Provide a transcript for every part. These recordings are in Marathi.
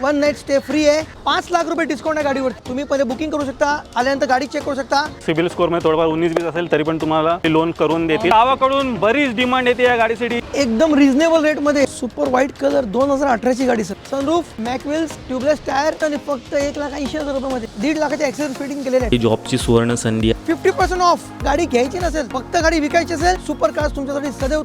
वन नाईट स्टे फ्री आहे. पाच लाख रुपये डिस्काउंट आहे गाडीवर. तुम्ही पहिले बुकिंग करू शकता आल्यानंतर गाडी चेक करू शकता. सिबिल स्कोरमध्ये थोडंफार उन्नीस बीस असेल तरी पण तुम्हाला लोन करून देतील. गावाकडून बरीच डिमांड येते या गाडीसाठी एकदम रिझनेबल रेटमध्ये सुपर व्हाईट कलर दोन हजार अठराची गाडी sir sunroof mag wheels tubeless tyre आणि फक्त एक लाख ऐंशी हजार रुपयामध्ये दीड लाखाचे ऍक्सेस फिटिंग केलेले आहे ही जॉबची सुवर्ण संधी आहे. फिफ्टी पर्सेंट ऑफ गाडी घ्यायची नसेल फक्त गाडी विकायची असेल सुपर कार्स तुमच्यासाठी सदैव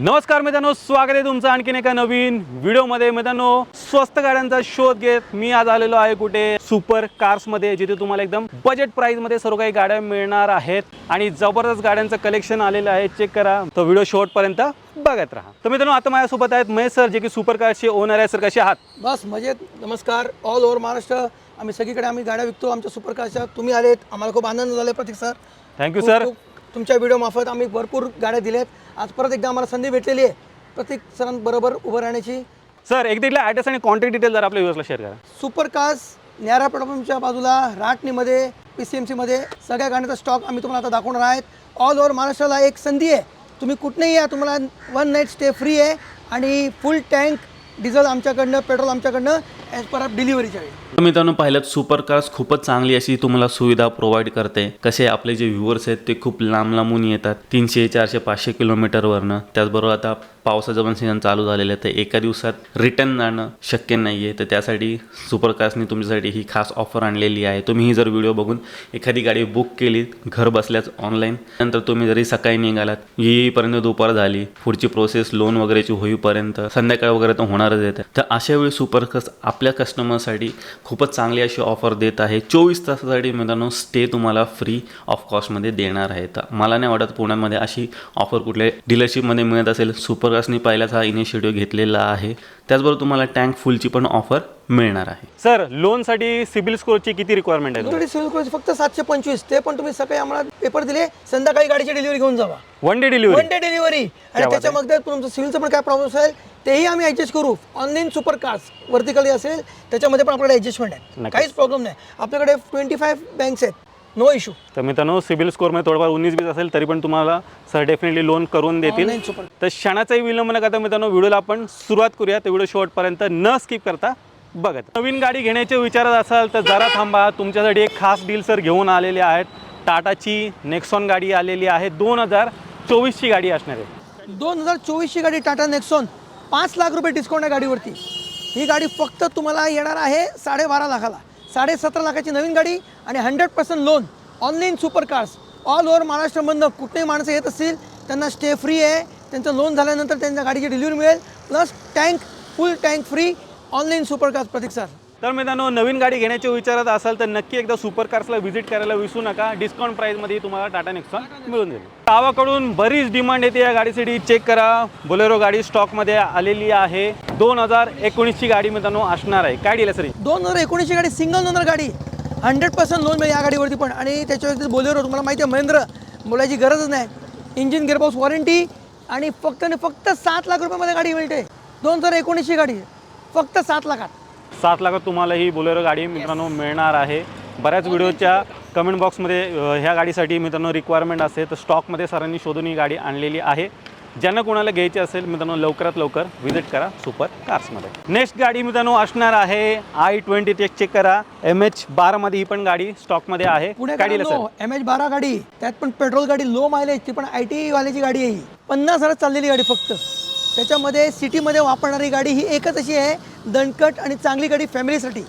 नमस्कार मित्रांनो स्वागत आहे तुमचं आणखीन एका नवीन व्हिडिओमध्ये. मित्रांनो स्वस्त गाड्यांचा शोध घेत मी आज आलेलो आहे कुठे? सुपर कार्समध्ये जिथे तुम्हाला एकदम बजेट प्राईसमध्ये सर्व काही गाड्या मिळणार आहेत. आणि जबरदस्त गाड्यांचं कलेक्शन आलेलं आहे. चेक करा. तो व्हिडिओ शेवटपर्यंत बघत राहा. तर मित्रांनो आता माझ्यासोबत आहेत महेश सर जे की सुपर कारचे ओनर आहे. सर कसे आहात? बस मजेत. नमस्कार. All over Maharashtra. आम्ही सगळीकडे आम्ही गाड्या विकतो. आमच्या सुपर कार्सच्या तुम्ही आलेत. आम्हाला खूप आनंद झाला Pratik sir thank you sir तुमच्या व्हिडिओ मार्फत आम्ही भरपूर गाड्या दिल्यात. आज परत एकदा आम्हाला संधी भेटलेली आहे. प्रत्येक सरांबरोबर उभं राहण्याची. सर एकदा इथला ॲड्रेस आणि कॉन्टॅक्ट डिटेल जर आपल्या व्ह्यूअर्सला शेअर करा. सुपर कार्स न्यारा पेट्रोलपंपच्या बाजूला राटणीमध्ये पी सी एम सीमध्ये सगळ्या गाड्यांचा स्टॉक आम्ही तुम्हाला आता दाखवणार आहेत. ऑल ओव्हर महाराष्ट्राला एक संधी आहे. तुम्ही कुठनंही या तुम्हाला वन नाईट स्टे फ्री आहे. आणि फुल टँक डिझेल आमच्याकडनं पेट्रोल आमच्याकडनं ॲज पर डिलिव्हरीच्या वेळी. मित्रांनो पाहिलं सुपर कार्स खूपच चांगली अशी तुम्हाला सुविधा प्रोव्हाइड करते. कसे आपले जे व्ह्युअर्स आहेत ते खूप लांब लांबून येतात. तीनशे चारशे पाचशे किलोमीटरवरनं त्याचबरोबर आता पावसाचं पण सीझन चालू झालेलं आहे. तर एका दिवसात रिटर्न जाणं शक्य नाही आहे तर त्यासाठी सुपर कार्सनी तुमच्यासाठी ही खास ऑफर आणलेली आहे. तुम्ही ही जर व्हिडिओ बघून एखादी गाडी बुक केली घर बसल्याच ऑनलाईन नंतर तुम्ही जरी सकाळी निघालात येईपर्यंत दुपार झाली पुढची प्रोसेस लोन वगैरेची होईपर्यंत संध्याकाळ वगैरे तर होणारच येते तर अशा वेळी सुपर कार्स आपल्या कस्टमरसाठी खूपच चांगली अशी ऑफर देत आहे. चोवीस तासासाठी मित्रांनो स्टे तुम्हाला फ्री ऑफ कॉस्टमध्ये देणार आहे. तर मला नाही वाटत पुण्यामध्ये अशी ऑफर कुठल्या डीलरशिपमध्ये मिळत असेल. सुपरकास्टनी पहिलाच हा इनिशिएटिव्ह घेतलेला आहे. त्याचबरोबर तुम्हाला टँक फुलची पण ऑफर मिळणार आहे. सर लोनसाठी सिबिल स्कोरची किती रिक्वायरमेंट आहे? तुमच्याकडे सिव्हिल कोर्स फक्त सातशे पंचवीस. ते पण तुम्ही सकाळी आम्हाला पेपर दिले. संध्याकाळी गाडीची डिलिव्हरी घेऊन जावा. One day one delivery day delivery आणि बात त्याच्यामध्ये तुमचं सिव्हिलचं पण काय प्रॉब्लेम असेल तेही आम्ही ऍडजस्ट करू. ऑनलाईन सुपर कार्स वर्टिकली असेल त्याच्यामध्ये पण आपल्याकडे ऍडजस्टमेंट आहे. नक्कीच. काहीच प्रॉब्लेम नाही. आपल्याकडे ट्वेंटी फाईव्ह बँक्स आहेत. नो इशू तर मित्रांनो सिबिल स्कोरमध्ये थोडंफार उन्नीस बीस असेल तरी पण तुम्हाला सर डेफिनेटली लोन करून देतील. तर क्षणाचाही विलंब न करता मित्रांनो व्हिडिओला आपण सुरुवात करूया. तर व्हिडिओ शेवटपर्यंत न स्किप करता बघत नवीन गाडी घेण्याचे विचारत असाल तर जरा थांबा. तुमच्यासाठी एक खास डील सर घेऊन आलेले आहेत. टाटाची नेक्सॉन गाडी आलेली आहे. दोन हजार चोवीसची गाडी असणार आहे. दोन हजार चोवीसची गाडी टाटा नेक्सॉन. पाच लाख रुपये डिस्काउंट आहे गाडीवरती. ही गाडी फक्त तुम्हाला येणार आहे साडेबारा लाखाला. साडे सतरा लाखाची नवीन गाडी आणि hundred percent loan online super cars all over महाराष्ट्रामधनं कुठेही माणसं येत असतील त्यांना स्टे फ्री आहे. त्यांचं लोन झाल्यानंतर त्यांच्या गाडीची डिलिव्हरी मिळेल. Plus tank full tank free online super cars Pratik sir. तर मित्रांनो नवीन गाडी घेण्याचे विचारत असाल तर नक्की एकदा सुपर कार्सला व्हिजिट करायला विसरू नका. डिस्काउंट प्राईसमध्ये तुम्हाला टाटा नेक्सॉन मिळून जाईल. गावाकडून बरीच डिमांड येते या गाडीसाठी. चेक करा. बोलेरो गाडी स्टॉकमध्ये आलेली आहे. दोन हजार एकोणीसची गाडी मित्रांनो असणार आहे. काय डील सर? दोन हजार एकोणीसची गाडी सिंगल ओनर गाडी. हंड्रेड पर्सेंट लोन मिळेल या गाडीवरती पण. आणि त्याच्यावरती बोलेरो तुम्हाला माहिती आहे महेंद्र. बोलायची गरजच नाही. इंजिन गिअरबॉक्स वॉरंटी आणि फक्त आणि फक्त सात लाख रुपयामध्ये गाडी मिळते. दोन हजार एकोणीसची गाडी. फक्त सात लाखात. सात लाखात तुम्हाला ही बोलेरो गाडी मित्रांनो मिळणार आहे. बऱ्याच व्हिडिओच्या कमेंट बॉक्समध्ये अ, ह्या गाडीसाठी मित्रांनो रिक्वायरमेंट असते तर स्टॉकमध्ये सरांनी शोधून ही गाडी आणलेली आहे. ज्यांना कोणाला घ्यायची असेल मित्रांनो लवकरात लवकर व्हिजिट करा सुपर कार्समध्ये नेक्स्ट गाडी मित्रांनो असणार आहे आय ट्वेंटी ते चेक करा. एम एच बारामध्ये ही पण गाडी स्टॉकमध्ये आहे. पुणे गाडीला सर एम एच बारा गाडी त्यात पण पेट्रोल गाडी लो मायलेज ती पण आय टी वाल्याची गाडी आहे ही. पन्नास हजारात चाललेली गाडी फक्त. त्याच्यामध्ये सिटीमध्ये वापरणारी गाडी ही एकच अशी आहे दणकट आणि चांगली गाडी फॅमिलीसाठी.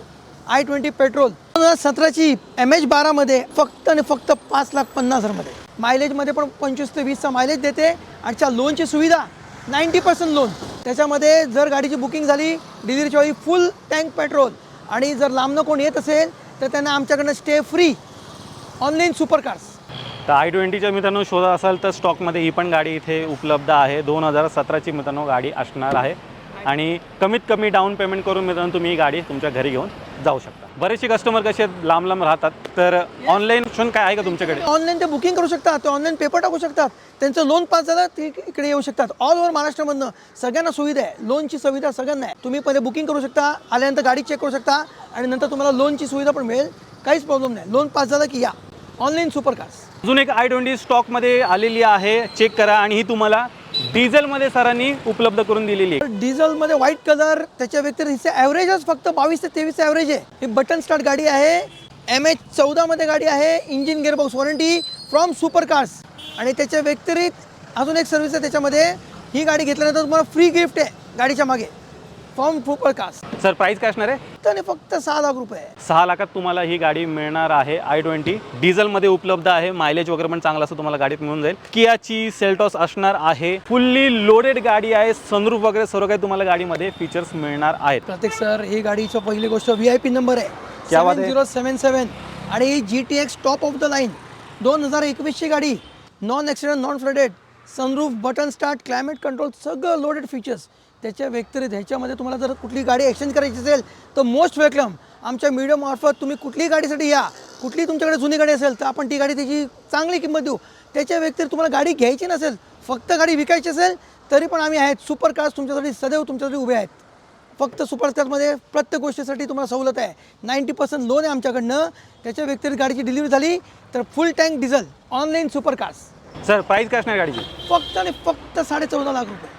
I twenty petrol. दोन हजार सतराची एम एच बारामध्ये फक्त आणि फक्त पाच लाख पन्नास हजारमध्ये मायलेजमध्ये पण पंचवीस ते वीसचा मायलेज देते आणि लोनची सुविधा नाईंटी पर्सेंट लोन. त्याच्यामध्ये जर गाडीची बुकिंग झाली डिलिव्हरीच्या वेळी फुल टँक पेट्रोल. आणि जर लांबनं कोण येत असेल तर त्यांना आमच्याकडनं stay free online super cars तर आय ट्वेंटीच्या मित्रांनो शोधा असाल तर स्टॉकमध्ये ही पण गाडी इथे उपलब्ध आहे. दोन हजार सतराची मित्रांनो गाडी असणार आहे. आणि कमीत कमी डाऊन पेमेंट करून मित्रांनो तुम्ही ही गाडी तुमच्या घरी घेऊन जाऊ शकता. बरेचसे कस्टमर कसे लांब लांब राहतात. तर ऑनलाईन ऑप्शन काय आहे का तुमच्याकडे? ऑनलाईन ते बुकिंग करू शकतात ते ऑनलाईन पेपर टाकू शकतात. त्यांचं लोन पास झालं ते इकडे येऊ शकतात. ऑल ओव्हर महाराष्ट्रामधनं सगळ्यांना सुविधा आहे. लोनची सुविधा सगळ्यांना आहे. तुम्ही पहिले बुकिंग करू शकता आल्यानंतर गाडी चेक करू शकता आणि नंतर तुम्हाला लोनची सुविधा पण मिळेल. काहीच प्रॉब्लेम नाही. लोन पास झालं की या. ऑनलाईन सुपर कार्स अजून एक आय ट्वेंटी स्टॉकमध्ये आलेली आहे. चेक करा आणि ही तुम्हाला डिझेलमध्ये सरांनी उपलब्ध करून दिलेली आहे. डिझेलमध्ये व्हाईट कलर त्याच्या व्यतिरिक्त ॲव्हरेजच फक्त बावीस ते तेवीस ॲव्हरेज आहे. ही बटन स्टार्ट गाडी आहे. एम एच चौदामध्ये गाडी आहे. Engine gearbox warranty from super cars आणि त्याच्या व्यतिरिक्त अजून एक सर्व्हिस आहे त्याच्यामध्ये. ही गाडी घेतल्यानंतर तुम्हाला फ्री गिफ्ट आहे गाडीच्या मागे. From super cars sir price काय असणार आहे? तर फक्त सहा लाख रुपये. सहा लाखात तुम्हाला ही गाडी मिळणार आहे आय ट्वेंटी डिझेलमध्ये उपलब्ध आहे मायलेज वगैरे पण चांगलं असं तुम्हाला गाडीत मिळून जाईल. कियाची सेल्टॉस असणार आहे. फुल्ली लोडेड गाडी आहे. सनरूफ वगैरे सर्व काही तुम्हाला गाडीमध्ये फीचर्स मिळणार आहेत. प्रत्येक सर ही गाडीचं पहिली गोष्ट व्ही आय पी नंबर आहे. क्या बात सेवन आहे? झिरो सेवन सेवन आणि G T X top of the line दोन हजार एकवीसची गाडी. Non accident non flooded sunroof button start climate control सगळं लोडेड फीचर्स त्याच्या व्यतिरिक्त ह्याच्यामध्ये तुम्हाला जर कुठली गाडी एक्सचेंज करायची असेल तर मोस्ट वेलकम आमच्या मीडियममार्फत तुम्ही कुठलीही गाडीसाठी या. कुठली तुमच्याकडे जुनी गाडी असेल तर आपण ती गाडी त्याची चांगली किंमत देऊ. त्याच्या व्यतिरिक्त तुम्हाला गाडी घ्यायची नसेल फक्त गाडी विकायची असेल तरी पण आम्ही आहेत. सुपर कार्स तुमच्यासाठी सदैव तुमच्यासाठी उभे आहेत. फक्त सुपरस्टारमध्ये प्रत्येक गोष्टीसाठी तुम्हाला सवलत आहे. नाईंटी पर्सेंट लोन आहे आमच्याकडनं. त्याच्या व्यतिरिक्त गाडीची डिलिव्हरी झाली तर full tank diesel online super cars sir price काय असणार गाडीची? फक्त आणि फक्त साडे चौदा लाख रुपये.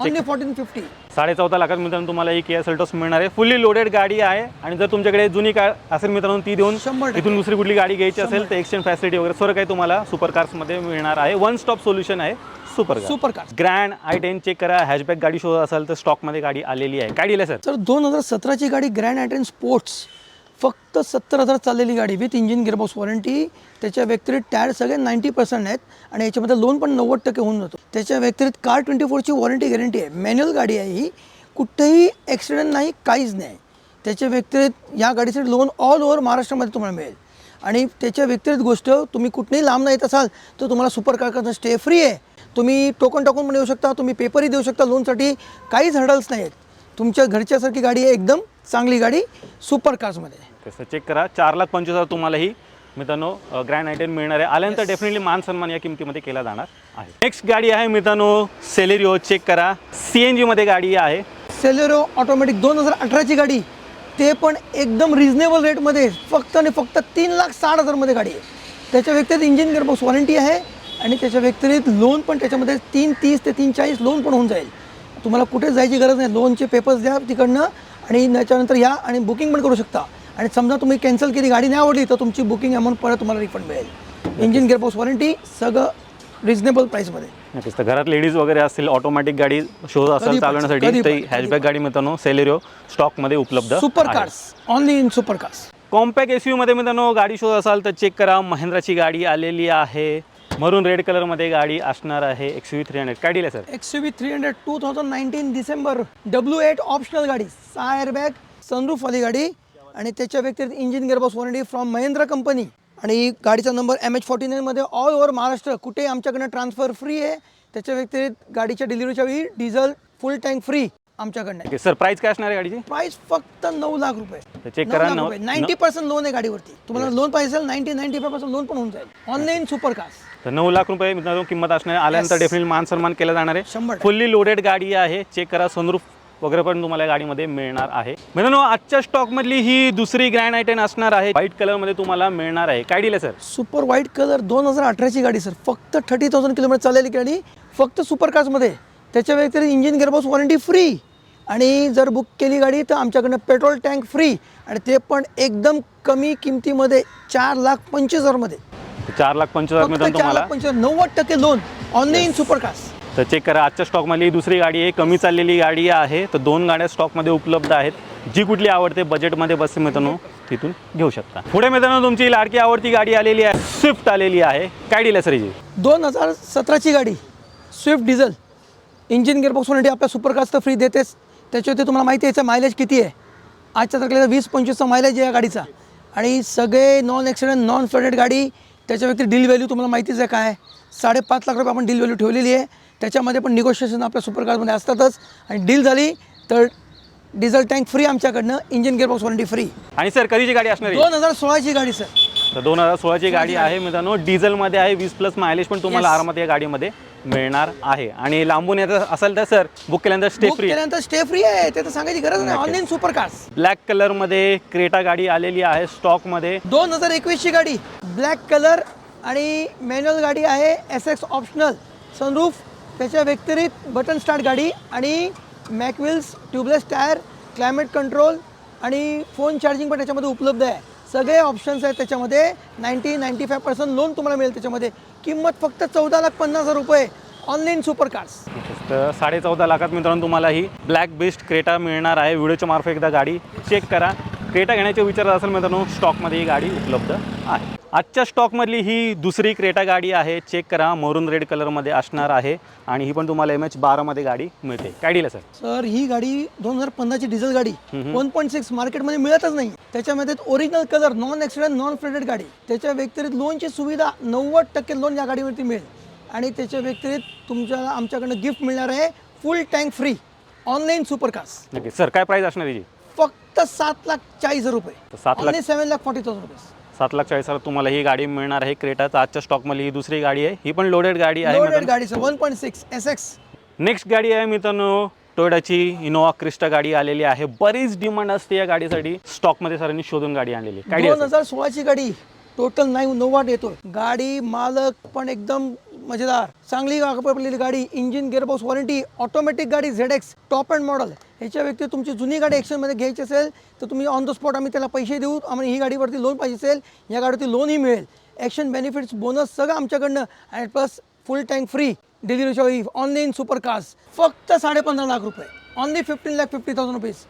ओनली फोर्टीन फिफ्टी साडे चौदा लाखात मित्रांनो तुम्हाला ही किया सेल्टॉस मिळणार आहे. फुल्ली लोडेड गाडी आहे. आणि जर तुमच्याकडे जुनी कार असेल मित्रांनो ती देऊन शंभर. इथून दुसरी कुठली गाडी घ्यायची असेल तर एक्सचेंज फॅसिलिटी वगैरे सर्व काही तुम्हाला सुपर कार्समध्ये मिळणार आहे. वन स्टॉप सोल्युशन आहे. Super super cars grand I ten check करा. हॅशबॅक गाडी शोधत असाल तर स्टॉकमध्ये गाडी आलेली आहे. काय दिलं सर तर दोन हजार सतराची गाडी ग्रँड ॲटेन स्पोर्ट्स फक्त सत्तर हजार चाललेली गाडी विथ इंजिन गिअरबॉक्स वॉरंटी. त्याच्या व्यतिरिक्त टायर सगळे नाईंटी पर्सेंट आहेत आणि याच्यामध्ये लोन पण नव्वद टक्के होऊन जातो. त्याच्या व्यतिरिक्त कार ट्वेंटी फोरची वॉरंटी गॅरंटी आहे. मॅन्युअल गाडी आहे ही. कुठेही ॲक्सिडेंट नाही काहीच नाही. त्याच्या व्यतिरिक्त या गाडीसाठी लोन ऑल ओव्हर महाराष्ट्रामध्ये तुम्हाला मिळेल. आणि त्याच्या व्यतिरिक्त गोष्ट तुम्ही कुठेही लांब नाही येत असाल तर तुम्हाला सुपर कारकडनं स्टे फ्री आहे. तुम्ही टोकन टाकून पण येऊ शकता तुम्ही पेपरही देऊ शकता लोनसाठी काहीच हर्डल्स नाही आहेत. तुमच्या घरच्यासारखी गाडी आहे एकदम चांगली गाडी सुपर कार्समध्ये तसं चेक करा. चार लाख पंचवीस हजार तुम्हाला ही मित्रांनो ग्रँड आयटेन मिळणार आहे. आल्यानंतर डेफिनेटली मान सन्मान या किमतीमध्ये केला जाणार आहे. नेक्स्ट गाडी आहे मित्रांनो सेलेरिओ चेक करा. सी एन जीमध्ये गाडी आहे. सेलेरो ऑटोमॅटिक दोन हजार अठराची गाडी. ते पण एकदम रिझनेबल रेटमध्ये फक्त आणि फक्त तीन लाख साठ हजारमध्ये गाडी आहे. त्याच्या व्यतिरिक्त इंजिन गिअरबॉक्स वॉरंटी आहे आणि त्याच्या व्यतिरिक्त लोन पण त्याच्यामध्ये तीन तीस ते तीन चाळीस लोन पण होऊन जाईल. तुम्हाला कुठे जायची गरज नाही. लोनचे पेपर्स द्या तिकडनं आणि त्याच्यानंतर या आणि बुकिंग पण करू शकता. आणि समजा तुम्ही कॅन्सल केली गाडी नाही आवडली तर तुमची बुकिंग अमाऊंट परत तुम्हाला रिफंड मिळेल. इंजिन गिअरबॉक्स वॉरंटी सगळं रिझनेबल प्राईसमध्ये नक्कीच. तर घरात लेडीज वगैरे असतील ऑटोमॅटिक गाडी शोध असेल चालवण्यासाठी कधी हॅशबॅक गाडी मित्रांनो सेलेरिओ स्टॉकमध्ये उपलब्ध super. Cars only in super cars compact एसमध्ये मित्रांनो गाडी शोध असाल तर चेक करा. महिंद्राची गाडी आलेली आहे. मरून रेड कलरमध्ये गाडी असणार आहे. एक्स व्ही थ्री हंड्रेड काय sir X B three hundred two thousand nineteen December W eight optional गाडी. सहा एअरबॅग सनरूफवाली गाडी. आणि त्याच्या व्यतिरिक्त engine gearbox warranty from Mahindra company आणि गाडीचा नंबर एम एच फॉर्टी नाईनमध्ये ऑल ओव्हर महाराष्ट्र कुठे आमच्याकडनं ट्रान्सफर फ्री आहे. त्याच्या व्यतिरिक्त गाडीच्या डिलिव्हरीच्या वेळी डिझेल फुल टँक फ्री आमच्याकडनं सर प्राइस काय असणार आहे गाडीची? प्राइस फक्त नऊ लाख रुपये. तर check करा, नऊ- नाईन्टी पर्सेंट लोन आहे गाडीवरती. तुम्हाला लोन पाहिजे असेल ninety ninety five percent loan पण होऊन जाईल. ऑनलाईन सुपर कार्स तर नऊ लाख रुपये मित्रांनो किंमत असणार आहे. आल्यानंतर Yes. डेफिनेटली मान सन्मान केला जाणार आहे. शंभर टक्के. फुल्ली लोडेड गाडी आहे. चेक करा सनरूफ वगैरे पण तुम्हाला गाडीमध्ये मिळणार आहे. मित्रांनो आजच्या स्टॉकमधली ही दुसरी ग्रँड आयटेन असणार आहे. व्हाईट कलरमध्ये तुम्हाला मिळणार आहे. काय दिलं सर सुपर व्हाईट कलर दोन हजार अठराची गाडी सर फक्त थर्टी थाउजंड किलोमीटर चाललेली गाडी. फक्त सुपर कार्समध्ये त्याच्या व्यतिरिक्त इंजिन गिअरबॉक्स वॉरंटी फ्री आणि जर बुक केली गाडी तर आमच्याकडनं पेट्रोल टँक फ्री आणि ते पण एकदम कमी किमतीमध्ये चार लाख पंचवीस हजारमध्ये. चार लाख पंचवीस हजार मित्रांनो तुम्हाला पंचवीस नव्वद टक्के लोन ऑनलाईन सुपर कार्स तर चेक करा. आजच्या स्टॉकमधली ही दुसरी गाडी आहे. कमी चाललेली गाडी आहे. तर दोन गाड्या स्टॉकमध्ये उपलब्ध आहेत. जी कुठली आवडते बजेटमध्ये बसते मित्रांनो तिथून घेऊ शकता. पुढे मित्रांनो तुमची लाडकी आवडती गाडी आलेली आहे. स्विफ्ट आलेली आहे. काय दिलं सर हिची? दोन हजार सतराची गाडी. Swift diesel engine gearbox warranty आपल्या सुपरकास्ट फ्री देतेच त्याच्यावरती तुम्हाला माहिती आहे मायलेज किती आहे? आजच्या तारखेला वीस पंचवीसचा मायलेज आहे या गाडीचा. आणि सगळे नॉन ॲक्सिडेंट नॉन फ्लडेड गाडी त्याच्या व्यक्ती डील व्हॅल्यू तुम्हाला माहितीच आहे काय साडेपाच लाख रुपये आपण डील व्हॅल्यू ठेवलेली आहे. त्याच्यामध्ये पण निगोशिएशन आपल्या सुपर कार्समध्ये असतातच. आणि डील झाली तर डिझेल टँक फ्री आमच्याकडनं इंजिन गिअरबॉक्स वॉरंटी फ्री आणि सर कधीची गाडी असणार दोन हजार सोळाची गाडी सर. तर दोन हजार सोळाची गाडी आहे मित्रांनो. डिझेलमध्ये आहे वीस प्लस मायलेज पण तुम्हाला Yes. आरामात या गाडीमध्ये मिळणार आहे. आणि लांबून येत असेल तर सर बुक केल्यानंतर स्टे बुक फ्री केल्यानंतर स्टे फ्री आहे. ते तर सांगायची गरज नाही. ऑनलाईन सुपर कार्स ब्लॅक कलरमध्ये क्रेटा गाडी आलेली आहे स्टॉकमध्ये दोन हजार एकवीसची गाडी. ब्लॅक कलर आणि मॅन्युअल गाडी आहे. एस एक्स ऑप्शनल सनरूफ त्याच्या व्यतिरिक्त बटन स्टार्ट गाडी आणि mag wheels tubeless tyre climate control आणि फोन चार्जिंग पण त्याच्यामध्ये उपलब्ध आहे. सगळे ऑप्शन्स आहेत त्याच्यामध्ये. Ninety ninety five percent loan तुम्हाला मिळेल त्याच्यामध्ये. किंमत फक्त चौदा लाख पन्नास हजार रुपये. Online super cars. तर साडे चौदा लाखात मित्रांनो तुम्हाला ही ब्लॅक बेस्ट क्रेटा मिळणार आहे. व्हिडिओच्या मार्फत एकदा गाडी चेक करा. क्रेटा घेण्याचे विचार असेल मित्रांनो स्टॉकमध्ये ही गाडी उपलब्ध आहे. आजच्या स्टॉकमधली ही दुसरी क्रेटा गाडी आहे. चेक करा मरून रेड कलरमध्ये असणार आहे. आणि ही पण तुम्हाला एम एच बारामध्ये गाडी मिळते. काय डील आहे सर सर ही गाडी दोन हजार पंधराची डिझेल गाडी. वन पॉईंट सिक्स मार्केटमध्ये मिळतच नाही. त्याच्यामध्ये original colour non accident non flooded गाडी. त्याच्या व्यतिरिक्त लोनची सुविधा नव्वद टक्के लोन या गाडीवरती मिळेल. आणि त्याच्या व्यतिरिक्त तुमच्याला आमच्याकडनं गिफ्ट मिळणार आहे full tank free online super cars नक्की सर काय प्राईस असणार याची? फक्त सात लाख चाळीस हजार रुपये. सात lakh- seven lakh forty thousand rupees सात लाख चाळीस हजार तुम्हाला ही गाडी मिळणार आहे. क्रेटाचा आजच्या स्टॉकमधली ही दुसरी गाडी आहे. ही पण लोडेड गाडी आहे लोडेड मित्रांनो. गाडी sir one point six S X next गाडी आहे मित्रांनो टोयोटाची इनोवा क्रिस्टा गाडी आलेली आहे. बरीच डिमांड असते या गाडीसाठी. स्टॉकमध्ये सरांनी शोधून गाडी आणलेली आहे. deal दोन हजार सोळाची गाडी. टोटल नाही नव्वद येतो गाडी मालक पण एकदम मजेदार. चांगली वापरलेली गाडी. इंजिन गेअरबॉक्स वॉरंटी ऑटोमॅटिक गाडी Z X top end model ह्याच्या व्यतिरिक्त तुमची जुनी गाडी ॲक्शनमध्ये घ्यायची असेल तर तुम्ही ऑन द स्पॉट आम्ही त्याला पैसे देऊ आम्हाला ही गाडीवरती लोन पाहिजे असेल या गाडीवरती लोनही मिळेल. ॲक्शन बेनिफिट्स बोनस सगळं आमच्याकडनं आणि प्लस फुल टँक फ्री डिलिव्हरीच्या वेळी ऑनलाईन सुपर कार्स फक्त साडेपंधरा लाख रुपये. Only fifteen lakh fifty thousand rupees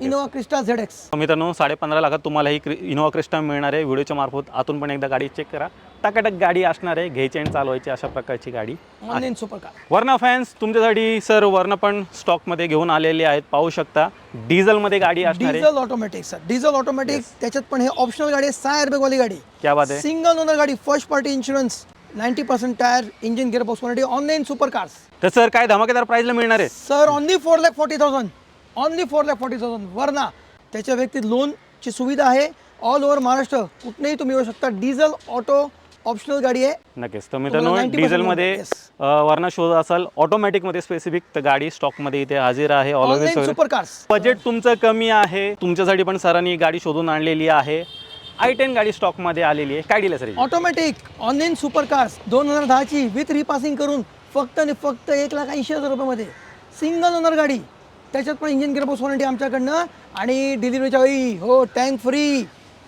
Innova Crysta Z X मित्रांनो साडेपंधरा लाखात तुम्हाला ही क्रि इनोवा क्रिस्टा मिळणार आहे. व्हिडिओच्या मार्फत आतून पण एकदा गाडी चेक करा. टाकाटक गाडी असणार आहे. घ्यायची आणि चालवायची अशा प्रकारची गाडी online super car Verna fans तुमच्यासाठी सर वर्ण पण स्टॉकमध्ये घेऊन आलेले आहेत. पाहू शकता. डिझेलमध्ये गाडी असणार आहे. Diesel automatic sir diesel automatic त्याच्यात पण हे ऑप्शनल गाडी आहे. सहा एअरबॅग वाली गाडी. क्या बात आहे. सिंगल ओनर गाडी first party insurance ninety percent tyre engine gear box warranty online super cars तर सर काय धमाकेदार प्राईजला मिळणार आहे? Sir only four lakh forty thousand only four lakh forty thousand Verna त्याच्या व्यक्तीत लोनची सुविधा आहे. ऑल ओव्हर महाराष्ट्र कुठेही तुम्ही येऊ शकता. डिझेल ऑटो ऑप्शनल गाडी आहे. नक्कीच. तर मित्रांनो तुम्हाला 90% डिझेलमध्ये. वर्ण शोध असाल ऑटोमॅटिकमध्ये स्पेसिफिक तर गाडी स्टॉकमध्ये इथे हजर आहे ऑलवेज सुपर कार्स बजेट तुमचं कमी आहे. तुमच्यासाठी पण सरांनी गाडी शोधून आणलेली आहे. आय टेन गाडी स्टॉकमध्ये आलेली आहे. काय दिलं sir? Automatic online super cars दोन हजार दहाची विथ रिपासिंग करून फक्त आणि फक्त एक लाख ऐंशी हजार रुपयामध्ये सिंगल ओनर गाडी. त्याच्यात पण इंजिन गिअरबॉक्स वॉरंटी आमच्याकडनं. आणि डिलिव्हरीच्या वेळी हो tank free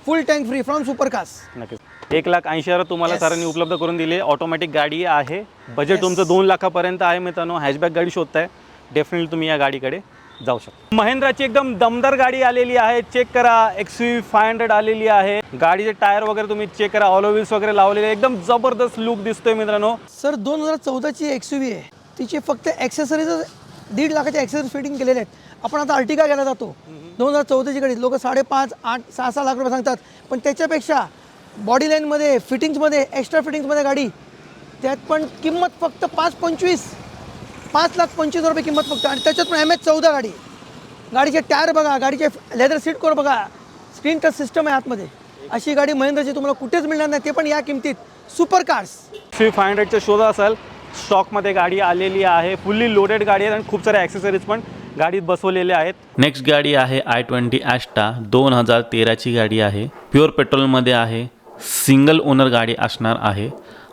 full tank free from super cars नक्कीच. एक लाख ऐंशी हजार तुम्हाला सरांनी उपलब्ध करून दिली. ऑटोमॅटिक गाडी आहे. बजेट तुमचं दोन लाखापर्यंत आहे मित्रांनो. हॅशबॅक गाडी शोधताय. डेफिनेटली तुम्ही या गाडीकडे जाऊ शकता. महिंद्राची एकदम दमदार गाडी आलेली आहे. चेक करा. एक्स व्ही फाय हंड्रेड आलेली आहे. गाडीचे टायर वगैरे तुम्ही चेक करा. ऑलो व्हील्स वगैरे लावलेले. एकदम जबरदस्त लुक दिसतोय मित्रांनो. सर दोन हजार चौदाची एक्स आहे. तिचे फक्त ॲक्सेसरीज दीड लाखाचे ॲक्सेसरीज फिटिंग केलेले आहेत. आपण आता अर्टिका घ्यायला जातो. दोन हजार चौदाची गाडी. लोक साडेपाच आठ सहा सहा लाख रुपये सांगतात. पण त्याच्यापेक्षा बॉडी लाईनमध्ये फिटिंग्समध्ये एक्स्ट्रा फिटिंग्समध्ये गाडी. त्यात पण किंमत फक्त पाच पंचवीस. पाच लाख पंचवीस रुपये किंमत फक्त. आणि त्याच्यात पण एम एच चौदा गाडी. गाडीचे टायर बघा गाडीचे लेदर सीट कोर बघा. स्क्रीन टच सिस्टम आहे आतमध्ये. अशी गाडी महिंद्राची तुम्हाला कुठेच मिळणार नाही. ते पण या किमतीत. सुपर कार्स थ्री फाय हंड्रेडच्या शोध असाल. स्टॉकमध्ये गाडी आलेली आहे. फुल्ली लोडेड गाडी आहे आणि खूप साऱ्या ॲक्सेसरीज पण गाडीत बसवलेल्या आहेत. नेक्स्ट गाडी आहे आय ट्वेंटी ॲस्टा दोन हजार तेराची गाडी आहे. प्युअर पेट्रोलमध्ये आहे. सिंगल ओनर गाडी असणार आहे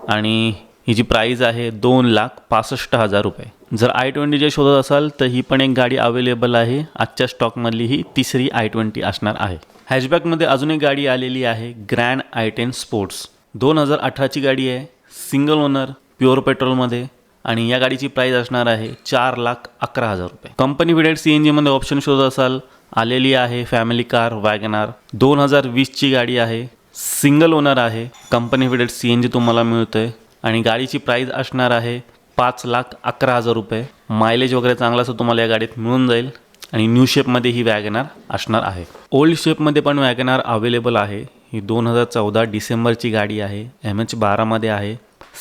आणि हिची प्राईज आहे दोन लाख पासष्ट हजार रुपये. जर आय ट्वेंटीचे शोधत असाल तर ही पण एक गाडी अवेलेबल आहे. आजच्या स्टॉकमधली ही तिसरी आय ट्वेंटी असणार आहे. हॅशबॅकमध्ये अजून एक गाडी आलेली आहे ग्रँड आय टेन स्पोर्ट्स दोन हजार अठराची गाडी आहे सिंगल ओनर प्युअर पेट्रोलमध्ये आणि या गाडीची प्राईज असणार आहे चार लाख अकरा हजार रुपये. कंपनी फिडेड सी एन जीमध्ये ऑप्शन शोधत असाल आलेली आहे फॅमिली कार वॅगनार. दोन हजार वीसची गाडी आहे सिंगल ओनर आहे. Company fitted C N G तुम्हाला मिळतोय. आणि गाडीची प्राईज असणार आहे पाच लाख अकरा हजार रुपये. मायलेज वगैरे चांगला असं तुम्हाला या गाडीत मिळून जाईल. आणि न्यू शेपमध्ये ही वॅगनार असणार आहे. ओल्ड शेपमध्ये पण वॅगनार अवेलेबल आहे. ही दोन हजार चौदा डिसेंबरची गाडी आहे. एम एच बारामध्ये आहे.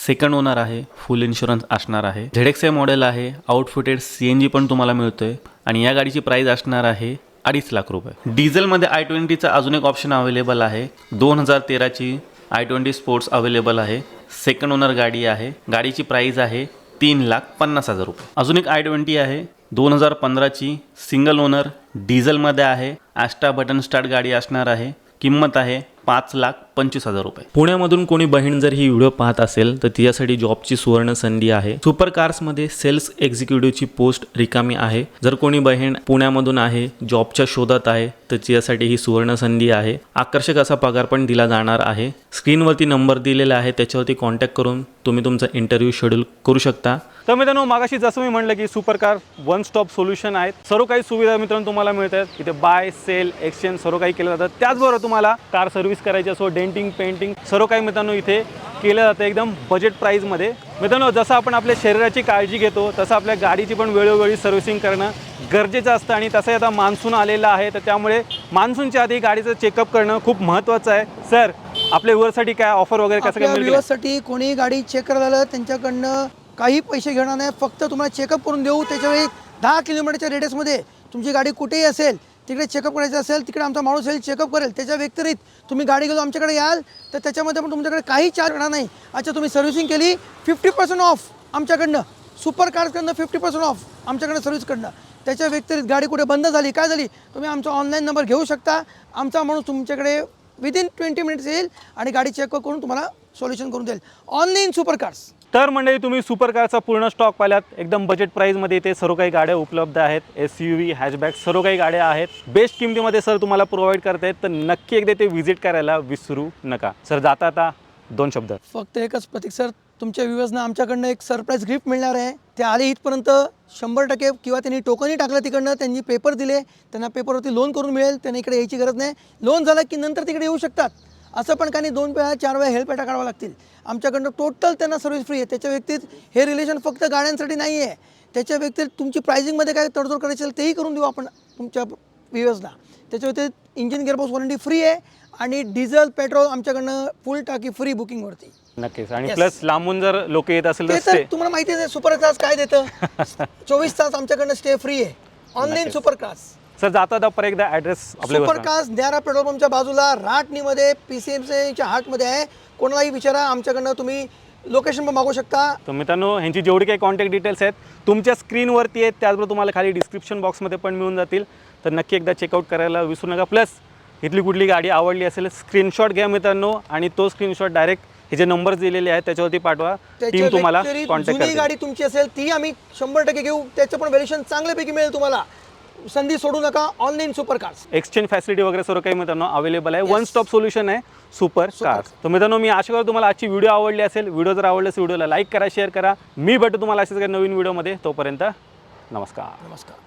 सेकंड ओनर आहे. फुल इन्शुरन्स असणार आहे. झेडेक्स मॉडेल आहे. आउटफिटेड सी एन जी पण तुम्हाला मिळतोय. आणि या गाडीची प्राईज असणार आहे अडीच लाख रुपये. डिझेलमध्ये आय ट्वेंटीचा अजून एक ऑप्शन अवेलेबल आहे. दोन हजार तेराची आय ट्वेंटी स्पोर्ट्स अवेलेबल आहे. सेकंड ओनर गाडी आहे. गाडीची प्राईज आहे तीन लाख पन्नास हजार रुपये. अजून एक आय ट्वेंटी आहे. दोन हजार पंधराची सिंगल ओनर डिझेलमध्ये आहे. ॲस्टा बटन स्टार्ट गाडी असणार आहे. किंमत आहे पाच लाख पंचवीस हजार रुपये. पुण्यामधून कोणी बहीण जर ही व्हिडिओ पाहत असेल तर तिच्यासाठी जॉबची सुवर्ण संधी आहे. सुपर कार्समध्ये सेल्स एक्झिक्युटिव्हची पोस्ट रिकामी आहे. जर कोणी बहीण पुण्यामधून आहे जॉबच्या शोधात आहे तर तिच्यासाठी ही सुवर्ण संधी आहे. आकर्षक असा पगार पण दिला जाणार आहे. स्क्रीनवरती नंबर दिलेला आहे त्याच्यावरती कॉन्टॅक्ट करून तुम्ही तुमचा इंटरव्ह्यू शेड्यूल करू शकता. तर मित्रांनो मागाशी जसं मी म्हटलं की super car one stop solution आहेत. सर्व काही सुविधा मित्रांनो तुम्हाला मिळतात. इथे बाय सेल एक्सचेंज सर्व काही केलं जातं. त्याचबरोबर तुम्हाला कार सर्व्हिस करायची असो डेंटिंग पेंटिंग सर्व काही मित्रांनो इथे केलं जातं एकदम बजेट प्राईजमध्ये मित्रांनो जसं आपण आपल्या शरीराची काळजी घेतो तसं आपल्या गाडीची पण वेळोवेळी सर्व्हिसिंग करणं गरजेचं असतं आणि तसंही आता मान्सून आलेला आहे तर त्यामुळे मान्सूनच्या आधी गाडीचं चेकअप करणं खूप महत्त्वाचं आहे. सर आपल्या व्ह्युअरसाठी काय ऑफर वगैरे कसं काय व्ह्युअर्ससाठी कोणी गाडी चेक करायला आलं त्यांच्याकडनं काही पैसे घेणार नाही फक्त तुम्हाला चेकअप करून देऊ. त्याच्यावेळी दहा किलोमीटरच्या रेडियसमध्ये तुमची गाडी कुठेही असेल तिकडे चेकअप करायचं असेल तिकडे आमचा माणूस येईल चेकअप करेल. त्याच्या व्यतिरिक्त तुम्ही गाडी घेऊन आमच्याकडे याल तर त्याच्यामध्ये पण तुमच्याकडे काही चार्ज होणार नाही. अच्छा तुम्ही सर्व्हिसिंग केली फिफ्टी पर्सेंट ऑफ आमच्याकडनं. सुपर कार्सकडनं फिफ्टी पर्सेंट ऑफ आमच्याकडनं सर्व्हिसकडनं त्याच्या व्यतिरिक्त गाडी कुठे बंद झाली काय झाली तुम्ही आमचा ऑनलाईन नंबर घेऊ शकता. आमचा माणूस तुमच्याकडे विदिन ट्वेंटी मिनिट्स येईल आणि गाडी चेकअप करून तुम्हाला सोल्युशन करून देईल. ऑनलाईन सुपर कार्स तर मंडळी तुम्ही सुपर कारचा पूर्ण स्टॉक पाहिलात. एकदम बजेट प्राईजमध्ये इथे सर्व काही गाड्या उपलब्ध आहेत. एस यू व्ही हॅचबॅक सर्व काही गाड्या आहेत. बेस्ट किमतीमध्ये सर तुम्हाला प्रोव्हाइड करतायत. तर नक्की एकदा ते व्हिजिट करायला विसरू नका. सर जाता आता दोन शब्द. फक्त एकच प्रतीक सर तुमच्या व्ह्युअर्सना आमच्याकडनं एक सरप्राईज गिफ्ट मिळणार आहे. ते आले इथपर्यंत शंभर टक्के किंवा त्यांनी टोकनही टाकलं तिकडनं त्यांनी पेपर दिले. त्यांना पेपरवरती लोन करून मिळेल. त्यांना इकडे यायची गरज नाही. लोन झालं की नंतर तिकडे येऊ शकतात. असं पण काही दोन वेळा चार वेळा हेल्प काढावं लागतील. आमच्याकडनं टोटल त्यांना सर्व्हिस फ्री आहे. त्याच्या व्यतिरिक्त हे रिलेशन फक्त गाड्यांसाठी नाही आहे. त्याच्या व्यतिरिक्त तुमची प्रायझिंगमध्ये काय तडजोड करायची असेल तेही करून देऊ आपण तुमच्या व्ह्युअर्सना त्याच्या व्यतिरिक्त इंजिन गिअरबॉक्स वॉरंटी फ्री आहे आणि डिझेल पेट्रोल आमच्याकडनं फुल टाकी फ्री बुकिंगवरती नक्कीच. आणि Yes. प्लस लांबून जर लोक येत असेल ते तर तर stay. तुम्हाला माहिती आहे सुपर क्लास काय देतं? चोवीस तास आमच्याकडनं स्टे फ्री आहे. ऑनलाईन सुपर क्लास सर जाता आता परत एकदा ॲड्रेस आपल्या सुपर क्लास न्यारा पेट्रोल पंपच्या बाजूला राटनीमध्ये पी सी एम सीच्या हार्टमध्ये आहे कोणालाही विचारा आमच्याकडनं तुम्ही लोकेशन पण मागू शकता. तर मित्रांनो ह्यांची जेवढी काही कॉन्टॅक्ट डिटेल्स आहेत तुमच्या स्क्रीनवरती आहेत त्याचबरोबर तुम्हाला खाली डिस्क्रिप्शन बॉक्समध्ये पण मिळून जातील. तर नक्की एकदा चेकआउट करायला विसरू नका. प्लस इथली कुठली गाडी आवडली असेल स्क्रीनशॉट घ्या मित्रांनो आणि तो स्क्रीनशॉट डायरेक्ट हे जे नंबर्स दिलेले आहेत त्याच्यावरती पाठवा. टीम तुम्हाला कॉन्टॅक्ट गाडी तुमची असेल ती आम्ही शंभर टक्के घेऊ. त्याचं पण व्हॅल्युएशन चांगल्यापैकी मिळेल तुम्हाला. संधी सोडू नका. Online super cars exchange facility वगैरे सर्व काही मित्रांनो अवेलेबल आहे. वन स्टॉप सोल्युशन आहे सुपर कार्स तर मित्रांनो मी आशा करतो तुम्हाला आजची व्हिडिओ आवडली असेल. व्हिडिओ जर आवडली असेल व्हिडिओला लाईक करा शेअर करा. मी भेटतो तुम्हाला असेच काही नवीन व्हिडिओमध्ये तोपर्यंत नमस्कार. नमस्कार.